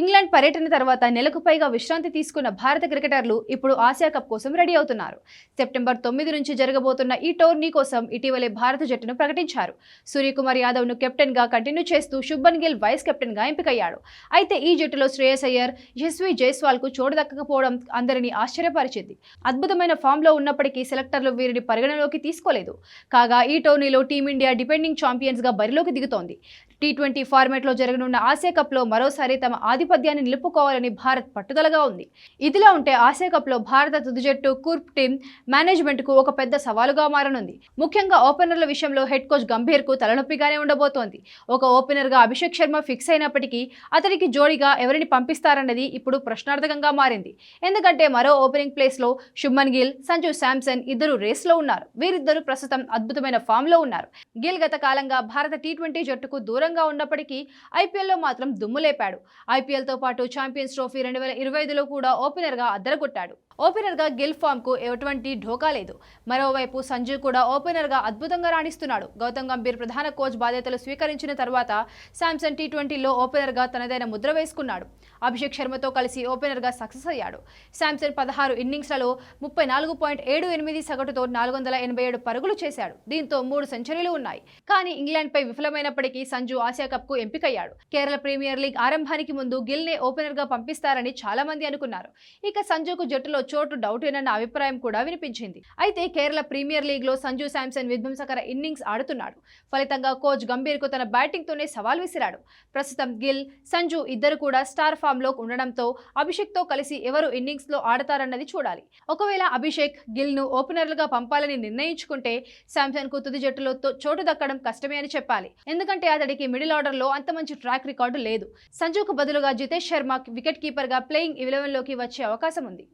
England పర్యటన తర్వాత నెలకు పైగా విశ్రాంతి తీసుకున్న భారత క్రికెటర్లు ఇప్పుడు ఆసియా కప్ కోసం రెడీ అవుతున్నారు. సెప్టెంబర్ తొమ్మిది నుంచి జరగబోతున్న ఈ టోర్నీ కోసం ఇటీవలే భారత జట్టును ప్రకటించారు. సూర్యకుమార్ యాదవ్ను కెప్టెన్గా కంటిన్యూ చేస్తూ శుభన్ గిల్ వైస్ కెప్టెన్గా ఎంపికయ్యాడు. అయితే ఈ జట్టులో శ్రేయస్ అయ్యర్ యశ్వి జైస్వాల్కు చోటు దక్కకపోవడం అందరినీ ఆశ్చర్యపరిచింది. అద్భుతమైన ఫామ్లో ఉన్నప్పటికీ సెలెక్టర్లు వీరిని పరిగణలోకి తీసుకోలేదు. కాగా ఈ టోర్నీలో టీమిండియా డిపెండింగ్ ఛాంపియన్స్గా బరిలోకి దిగుతోంది. టీ ట్వంటీ ఫార్మాట్లో జరగనున్న ఆసియా కప్లో మరోసారి తమ ఆధిపత్యాన్ని నిలుపుకోవాలని భారత్ పట్టుదలగా ఉంది. ఇదిలా ఉంటే ఆసియా కప్లో భారత తుది జట్టు కూర్ప్ టీం మేనేజ్మెంట్కు ఒక పెద్ద సవాలుగా మారనుంది. ముఖ్యంగా ఓపెనర్ల విషయంలో హెడ్ కోచ్ గంభీర్కు తలనొప్పిగానే ఉండబోతోంది. ఒక ఓపెనర్గా అభిషేక్ శర్మ ఫిక్స్ అయినప్పటికీ అతడికి జోడిగా ఎవరిని పంపిస్తారన్నది ఇప్పుడు ప్రశ్నార్థకంగా మారింది. ఎందుకంటే మరో ఓపెనింగ్ ప్లేస్లో శుభ్మన్ గిల్ సంజు శాంసన్ ఇద్దరు రేస్లో ఉన్నారు. వీరిద్దరూ ప్రస్తుతం అద్భుతమైన ఫామ్లో ఉన్నారు. గిల్ గత కాలంగా భారత టీ ట్వంటీ జట్టుకు దూరంగా ఉన్నప్పటికీ ఐపీఎల్లో మాత్రం దుమ్ము లేపాడు. ఐపీఎల్తో పాటు ఛాంపియన్స్ ట్రోఫీ రెండు వేల ఇరవై ఐదులో కూడా ఓపెనర్గా అద్దరగొట్టాడు. ఓపెనర్గా గిల్ ఫామ్కు ఎటువంటి ఢోకా లేదు. మరోవైపు సంజు కూడా ఓపెనర్గా అద్భుతంగా రాణిస్తున్నాడు. గౌతమ్ గంభీర్ ప్రధాన కోచ్ బాధ్యతలు స్వీకరించిన తర్వాత శాంసంగ్ టీ ట్వంటీలో ఓపెనర్గా తనదైన ముద్ర వేసుకున్నాడు. అభిషేక్ శర్మతో కలిసి ఓపెనర్గా సక్సెస్ అయ్యాడు. శాంసన్ పదహారు ఇన్నింగ్స్లలో ముప్పై నాలుగు పాయింట్ ఏడు ఎనిమిది సగటుతో నాలుగు వందల ఎనభై ఏడు పరుగులు చేశాడు. దీంతో మూడు సెంచరీలు ఉన్నాయి. కానీ ఇంగ్లాండ్పై విఫలమైనప్పటికీ సంజు ఆసియా కప్కు ఎంపికయ్యాడు. కేరళ ప్రీమియర్ లీగ్ ఆరంభానికి ముందు గిల్నే ఓపెనర్గా పంపిస్తారని చాలా మంది అనుకున్నారు. ఇక సంజుకు జట్టులో చోటు డౌటేనన్న అభిప్రాయం కూడా వినిపించింది. అయితే కేరళ ప్రీమియర్ లీగ్లో సంజు శాంసన్ విధ్వంసకర ఇన్నింగ్స్ ఆడుతున్నాడు. ఫలితంగా కోచ్ గంభీర్కు తన బ్యాటింగ్ తోనే సవాల్ విసిరాడు. ప్రస్తుతం గిల్ సంజు ఇద్దరు కూడా స్టార్ ఫామ్లో ఉండడంతో అభిషేక్తో కలిసి ఎవరు ఇన్నింగ్స్లో ఆడతారన్నది చూడాలి. ఒకవేళ అభిషేక్ గిల్ను ఓపెనర్లుగా పంపాలని నిర్ణయించుకుంటే శాంసన్కు తుది జట్టులో చోటు దక్కడం కష్టమే అని చెప్పాలి. ఎందుకంటే అతడికి మిడిల్ ఆర్డర్లో అంత మంచి ట్రాక్ రికార్డు లేదు. సంజుకు బదులుగా జితేష్ శర్మ వికెట్ కీపర్గా ప్లేయింగ్ ఇలెవెన్లోకి వచ్చే అవకాశం ఉంది.